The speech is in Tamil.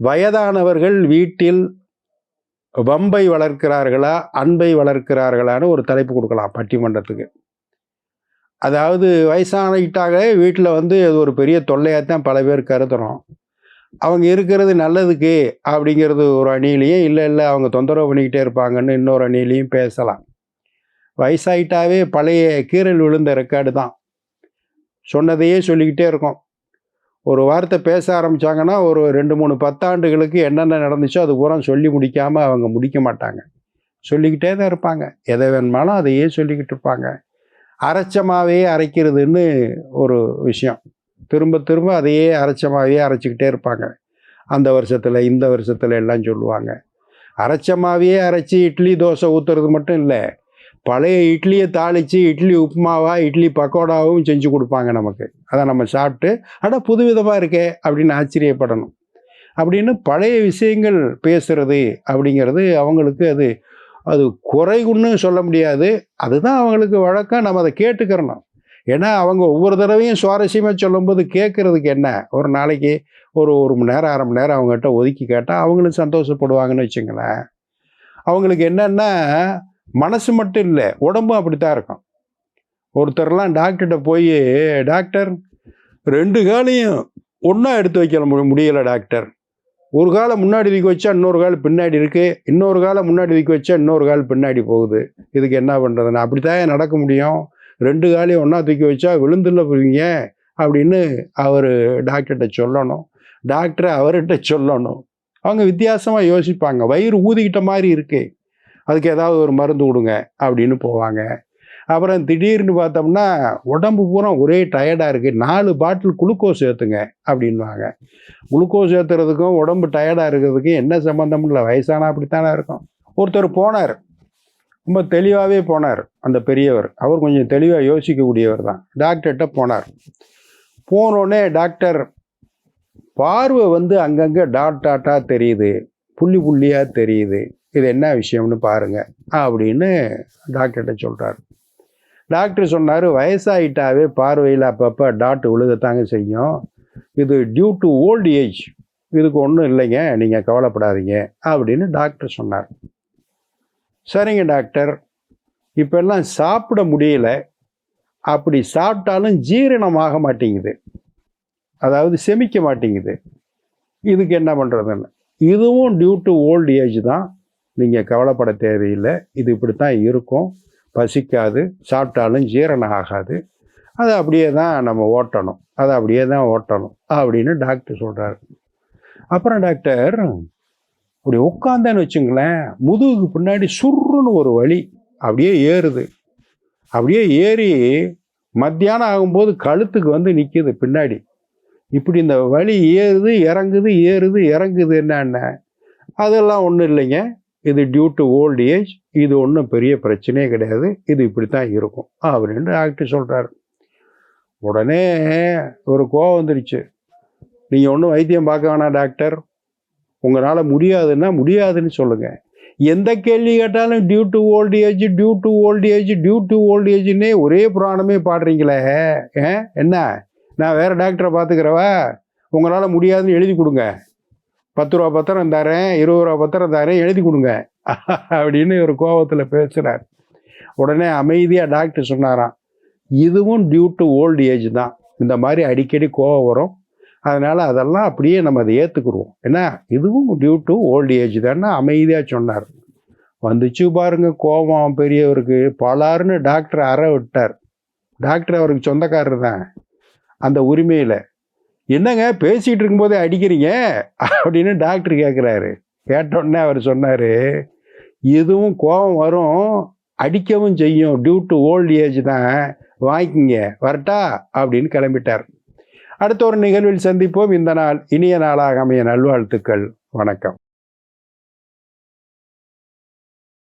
வயதானவர்கள் வீட்டில் வம்பை வளர்க்கிறார்களா அன்பை வளர்க்கிறார்களான்னு ஒரு தலைப்பு கொடுக்கலாம் பட்டிமன்றத்துக்கு. அதாவது வயசானிட்டாக வீட்டில் வந்து அது ஒரு பெரிய தொல்லையாக தான் பல பேர் கருதுறோம். அவங்க இருக்கிறது நல்லதுக்கு அப்படிங்கிறது ஒரு அணியிலையும் இல்லை இல்லை அவங்க தொந்தரவு பண்ணிக்கிட்டே இருப்பாங்கன்னு இன்னொரு அணியிலையும் பேசலாம். வயசாயிட்டாவே பழைய கீரல் விழுந்த ரெக்கார்டு தான். சொன்னதையே சொல்லிக்கிட்டே இருக்கோம். ஒரு வார்த்தை பேச ஆரம்பித்தாங்கன்னா ஒரு ரெண்டு மூணு பத்தாண்டுகளுக்கு என்னென்ன நடந்துச்சோ அது பூரா சொல்லி முடிக்காமல் அவங்க முடிக்க மாட்டாங்க. சொல்லிக்கிட்டே தான் இருப்பாங்க. எதை வேணுமாலும் அதையே சொல்லிக்கிட்டு இருப்பாங்க. அரைச்சமாகவே அரைக்கிறதுன்னு ஒரு விஷயம். திரும்ப திரும்ப அதையே அரைச்சமாகவே அரைச்சிக்கிட்டே இருப்பாங்க. அந்த வருஷத்தில் இந்த வருஷத்தில் எல்லாம் சொல்லுவாங்க. அரைச்சமாகவே அரைச்சி இட்லி தோசை ஊற்றுறது மட்டும் இல்லை. பழைய இட்லியை தாளித்து இட்லி உப்புமாவா இட்லி பக்கோடாவும் செஞ்சு கொடுப்பாங்க நமக்கு. அதை நம்ம சாப்பிட்டு ஆனால் புதுவிதமாக இருக்கே அப்படின்னு ஆச்சரியப்படணும். அப்படின்னு பழைய விஷயங்கள் பேசுறது அப்படிங்கிறது அவங்களுக்கு அது அது குறைகுன்னு சொல்ல முடியாது. அதுதான் அவங்களுக்கு வழக்கம். நம்ம அதை கேட்டுக்கிறணும். ஏன்னா அவங்க ஒவ்வொரு தடவையும் சுவாரஸ்யமாக சொல்லும்போது கேட்குறதுக்கு என்ன? ஒரு நாளைக்கு ஒரு ஒரு மணி நேரம் அரை மணி நேரம் அவங்ககிட்ட ஒதுக்கி கேட்டால் அவங்களும் சந்தோஷப்படுவாங்கன்னு வச்சுங்களேன். அவங்களுக்கு என்னென்னா மனசு மட்டும் இல்லை உடம்பும் அப்படித்தான் இருக்கும். ஒருத்தர்லாம் டாக்டர்கிட்ட போய் டாக்டர் ரெண்டு காலையும் ஒன்றா எடுத்து வைக்க மு- டாக்டர் ஒரு காலை முன்னாடி தூக்கி வச்சா இன்னொரு கால் பின்னாடி இருக்குது இன்னொரு காலை முன்னாடி தூக்கி வச்சா இன்னொரு கால் பின்னாடி போகுது. இதுக்கு என்ன பண்ணுறதுன்னு அப்படித்தான் நடக்க முடியும். ரெண்டு காலையும் ஒன்றா தூக்கி வச்சா விழுந்துள்ள போவீங்க அப்படின்னு அவர் டாக்டர்கிட்ட சொல்லணும். டாக்டரை அவர்கிட்ட சொல்லணும். அவங்க வித்தியாசமாக யோசிப்பாங்க. வயிறு ஊதிக்கிட்ட மாதிரி இருக்குது அதுக்கு ஏதாவது ஒரு மருந்து கொடுங்க அப்படின்னு போவாங்க. அப்புறம் திடீர்னு பார்த்தோம்னா உடம்பு பூரா ஒரே டயர்டாக இருக்குது நாலு பாட்டில் குளுக்கோஸ் ஏற்றுங்க அப்படின்வாங்க குளுக்கோஸ் ஏற்றுறதுக்கும் உடம்பு டயர்டாக இருக்கிறதுக்கும் என்ன சம்மந்தம் இல்லை. வயசானா அப்படித்தானே இருக்கும். ஒருத்தர் போனார். ரொம்ப தெளிவாகவே போனார் அந்த பெரியவர். அவர் கொஞ்சம் தெளிவாக யோசிக்கக்கூடியவர் தான். டாக்டர்கிட்ட போனார். போனோடனே டாக்டர் பார்வை வந்து அங்கங்கே டாட் டாட்டாக தெரியுது. புள்ளி புள்ளியாக தெரியுது. இது என்ன விஷயம்னு பாருங்கள் அப்படின்னு டாக்டர்கிட்ட சொல்கிறார் டாக்டர் சொன்னார் வயசாயிட்டாவே பார்வையில் அப்பப்போ டாட் விழுகத்தாங்க செய்யும். இது டியூ டு ஓல்டு ஏஜ் இதுக்கு ஒன்றும் இல்லைங்க நீங்கள் கவலைப்படாதீங்க அப்படின்னு டாக்டர் சொன்னார். சரிங்க டாக்டர் இப்பெல்லாம் சாப்பிட முடியல. அப்படி சாப்பிட்டாலும் ஜீரணமாக மாட்டேங்குது. அதாவது செமிக்க மாட்டேங்குது. இதுக்கு என்ன பண்ணுறதுன்னு இதுவும் டியூ டு ஓல்டு ஏஜ் தான். நீங்கள் கவலைப்பட தேவையில்லை. இது இப்படி தான் இருக்கும். பசிக்காது சாப்பிட்டாலும் ஜீரணம் ஆகாது. அதை அப்படியே தான் நம்ம ஓட்டணும். அதை அப்படியே தான் ஓட்டணும் அப்படின்னு டாக்டர் சொல்கிறாரு அப்புறம் டாக்டர் இப்படி உட்காந்தேன்னு வச்சுங்களேன் முதுகுக்கு பின்னாடி சுருன்னு ஒரு வழி அப்படியே ஏறுது. அப்படியே ஏறி மத்தியானம் ஆகும்போது கழுத்துக்கு வந்து நிற்கிது பின்னாடி. இப்படி இந்த வழி ஏறுது இறங்குது ஏறுது இறங்குது என்னென்ன? அதெல்லாம் ஒன்றும் இல்லைங்க. இது டியூ டு ஓல்டு ஏஜ் இது ஒன்றும் பெரிய பிரச்சனையே கிடையாது இது இப்படி தான் இருக்கும் அப்படின்னு டாக்டர் சொல்கிறாரு உடனே ஒரு கோவம் வந்துடுச்சு நீங்கள் ஒன்றும் வைத்தியம் பார்க்க வேணாம் டாக்டர் உங்களால் முடியாதுன்னா முடியாதுன்னு சொல்லுங்கள் எந்த கேள்வி கேட்டாலும் due to old age due to old age due to old ஏஜ்னே ஒரே புராணமே பாடுறீங்களே ஏ என்ன? நான் வேறு டாக்டரை பார்த்துக்கிறவா? உங்களால் முடியாதுன்னு எழுதி கொடுங்க. பத்து ரூபா பத்திரம் தரேன் இருபது ரூபா பத்திரம் தரேன் எழுதி கொடுங்க. அப்படின்னு ஒரு கோபத்தில் பேசுகிறார் உடனே அமைதியாக டாக்டர் சொன்னாராம் இதுவும் டியூ டு ஓல்டு ஏஜ் தான். இந்த மாதிரி அடிக்கடி கோவம் வரும். அதனால் அதெல்லாம் அப்படியே நம்ம அதை ஏற்றுக்குருவோம் என்ன? இதுவும் டியூ டு ஓல்டு ஏஜ் தானே அமைதியாக சொன்னார். வந்துச்சு பாருங்க கோபம் பெரியவருக்கு. பலாருன்னு டாக்டர் அற விட்டார். டாக்டர் அவருக்கு சொந்தக்காரர் தான். அந்த உரிமையில் என்னங்க பேசிகிட்டு இருக்கும்போதே அடிக்கிறீங்க? அப்படின்னு டாக்டர் கேட்குறாரு கேட்டோடனே அவர் சொன்னார் இதுவும் கோபம் வரும் அடிக்கவும் செய்யும். டியூ டு ஓல்டு ஏஜ் தான். வாங்கிக்கிங்க வரட்டா? அப்படின்னு கிளம்பிட்டார். அடுத்த ஒரு நிகழ்வில் சந்திப்போம். இந்த நாள் இனிய நாளாக அமைய நல்வாழ்த்துக்கள். வணக்கம்.